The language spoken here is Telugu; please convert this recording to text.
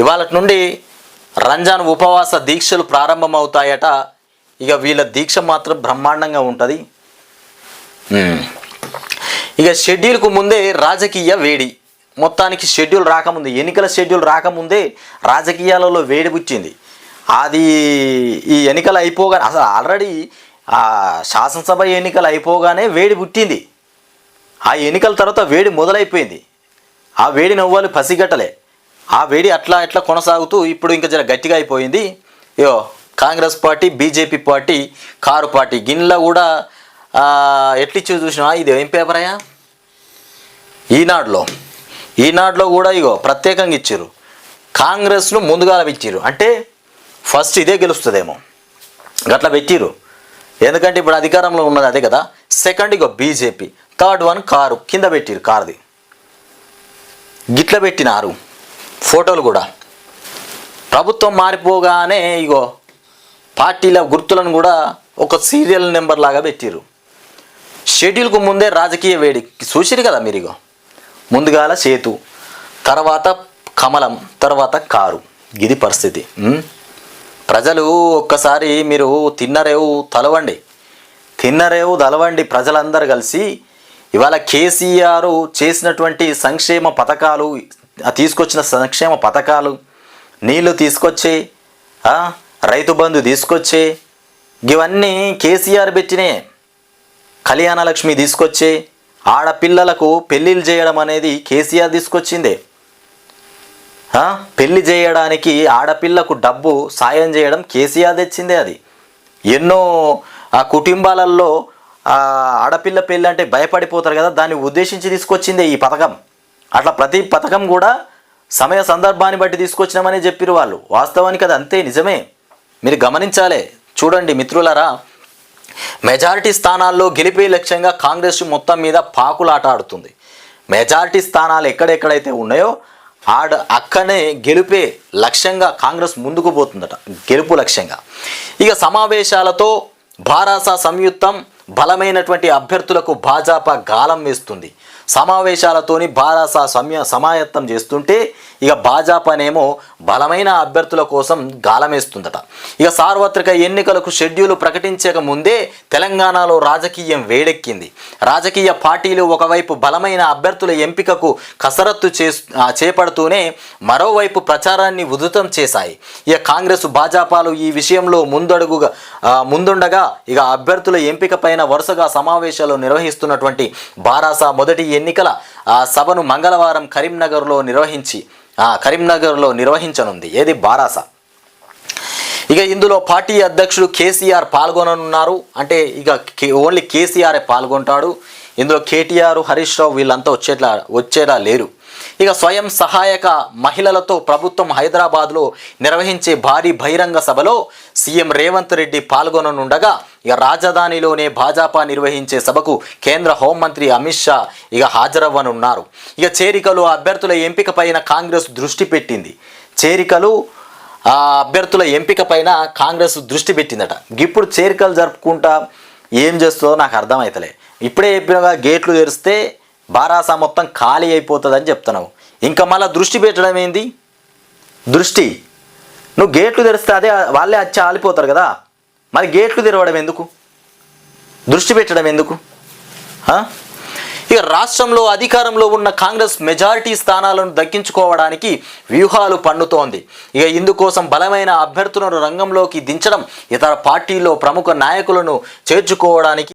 ఇవాళ నుండి రంజాన్ ఉపవాస దీక్షలు ప్రారంభమవుతాయట. ఇక వీళ్ళ దీక్ష మాత్రం బ్రహ్మాండంగా ఉంటుంది. ఇక షెడ్యూల్కు ముందే రాజకీయ వేడి. మొత్తానికి షెడ్యూల్ రాకముందే ఎన్నికల షెడ్యూల్ రాకముందే రాజకీయాలలో వేడి పుచ్చింది. అది ఈ ఎన్నికలు అయిపోగానే అసలు ఆల్రెడీ శాసనసభ ఎన్నికలు అయిపోగానే వేడి పుట్టింది. ఆ ఎన్నికల తర్వాత వేడి మొదలైపోయింది. ఆ వేడి నవ్వాలి పసిగట్టలే. ఆ వేడి అట్లా ఎట్లా కొనసాగుతూ ఇప్పుడు ఇంకా జర గట్టిగా అయిపోయింది. యో Congress party BJP party car party గిన్నెలో కూడా ఎట్లిచ్చి చూసినా ఇది ఏం పేపర్ అయ్యా? ఈనాడులో. ఈనాడులో కూడా ఇగో ప్రత్యేకంగా ఇచ్చారు. కాంగ్రెస్ను ముందుగా ఇచ్చారు అంటే ఫస్ట్ ఇదే గెలుస్తుందేమో. గట్లా పెట్టిరు ఎందుకంటే ఇప్పుడు అధికారంలో ఉన్నది అదే కదా. సెకండ్ ఇగో బీజేపీ. Third one car. కింద పెట్టిరు కారుది. గిట్ల పెట్టినారు. ఫోటోలు కూడా. ప్రభుత్వం మారిపోగానే ఇగో పార్టీల గుర్తులను కూడా ఒక సీరియల్ నెంబర్ లాగా పెట్టిరు షెడ్యూల్కు ముందే రాజకీయ వేడి. చూసిరు కదా మీరు ఇగో? ముందుగాల సేతు తర్వాత కమలం తర్వాత కారు. ఇది పరిస్థితి. ప్రజలు ఒక్కసారి మీరు తిన్నరేవు తలవండి. తిన్నరేవు తలవండి ప్రజలందరూ కలిసి ఇవాళ కేసీఆర్ చేసినటువంటి సంక్షేమ పథకాలు తీసుకొచ్చిన సంక్షేమ పథకాలు నీళ్ళు తీసుకొచ్చే రైతు బంధు తీసుకొచ్చే ఇవన్నీ కేసీఆర్ పెట్టినే. కళ్యాణలక్ష్మి తీసుకొచ్చి తీసుకొచ్చే ఆడపిల్లలకు పెళ్ళిళ్ళు చేయడం అనేది కేసీఆర్ తీసుకొచ్చిందే. పెళ్ళి చేయడానికి ఆడపిల్లకు డబ్బు సాయం చేయడం కేసీఆర్ తెచ్చిందే అది. ఎన్నో ఆ కుటుంబాలలో ఆడపిల్ల పెళ్ళి అంటే భయపడిపోతారు కదా దాన్ని ఉద్దేశించి తీసుకొచ్చిందే ఈ పథకం. అట్లా ప్రతి పథకం కూడా సమయ సందర్భాన్ని బట్టి తీసుకొచ్చినామని చెప్పిరు వాళ్ళు. వాస్తవానికి అది అంతే నిజమే. మీరు గమనించాలే. చూడండి మిత్రులరా మెజారిటీ స్థానాల్లో గెలిపే లక్ష్యంగా కాంగ్రెస్ మొత్తం మీద పాకులాట ఆడుతుంది. మెజారిటీ స్థానాలు ఎక్కడెక్కడైతే ఉన్నాయో ఆడ అక్కనే గెలిపే లక్ష్యంగా కాంగ్రెస్ ముందుకు పోతుందట. గెలుపు లక్ష్యంగా. ఇక సమావేశాలతో భారాస సంయుక్తం బలమైనటువంటి అభ్యర్థులకు భాజపా గాలం వేస్తుంది. సమావేశాలతోని భారాస సమయ సమాయత్తం చేస్తుంటే ఇక భాజపానేమో బలమైన అభ్యర్థుల కోసం గాలమేస్తుందట. ఇక సార్వత్రిక ఎన్నికలకు షెడ్యూల్ ప్రకటించక ముందే తెలంగాణలో రాజకీయం వేడెక్కింది. రాజకీయ పార్టీలు ఒకవైపు బలమైన అభ్యర్థుల ఎంపికకు కసరత్తు చే చేపడుతూనే మరోవైపు ప్రచారాన్ని ఉధృతం చేశాయి. ఇక కాంగ్రెస్ భాజపాలు ఈ విషయంలో ముందడుగుగా ముందుండగా ఇక అభ్యర్థుల ఎంపిక పైన వరుసగా సమావేశాలు నిర్వహిస్తున్నటువంటి బారాసా మొదటి ఎన్నికల ఆ, సభను మంగళవారం కరీంనగర్లో నిర్వహించి ఆ, కరీంనగర్లో నిర్వహించనుంది. ఏది బారాస? ఇక ఇందులో పార్టీ అధ్యక్షుడు కేసీఆర్ పాల్గొననున్నారు. అంటే ఇక ఓన్లీ కేసీఆర్ పాల్గొంటాడు. ఇందులో కేటీఆర్ హరీష్ రావు వీళ్ళంతా వచ్చేట్లా వచ్చేలా లేరు. ఇక స్వయం సహాయక మహిళలతో ప్రభుత్వం హైదరాబాద్లో నిర్వహించే భారీ బహిరంగ సభలో సీఎం రేవంత్ రెడ్డి పాల్గొననుండగా ఇక రాజధానిలోనే భాజపా నిర్వహించే సభకు కేంద్ర హోంమంత్రి అమిత్ షా ఇక హాజరవ్వనున్నారు. ఇక చేరికలు అభ్యర్థుల ఎంపిక పైన కాంగ్రెస్ దృష్టి పెట్టింది. చేరికలు అభ్యర్థుల ఎంపిక పైన కాంగ్రెస్ దృష్టి పెట్టిందట. ఇప్పుడు చేరికలు జరుపుకుంటా ఏం చేస్తుందో నాకు అర్థమవుతలే ఇప్పుడే చెప్పినగా గేట్లు తెరిస్తే బారాసా మొత్తం ఖాళీ అయిపోతుందని చెప్తున్నావు. ఇంకా మళ్ళీ దృష్టి పెట్టడం ఏంది? దృష్టి. నువ్వు గేట్లు తెరిస్తే అదే వాళ్ళే వచ్చి ఆలిపోతారు కదా. మరి గేట్లు తెరవడం ఎందుకు? దృష్టి పెట్టడం ఎందుకు? ఆ? ఇక రాష్ట్రంలో అధికారంలో ఉన్న కాంగ్రెస్ మెజారిటీ స్థానాలను దక్కించుకోవడానికి వ్యూహాలు పన్నుతోంది. ఇక ఇందుకోసం బలమైన అభ్యర్థులను రంగంలోకి దించడం ఇతర పార్టీల్లో ప్రముఖ నాయకులను చేర్చుకోవడానికి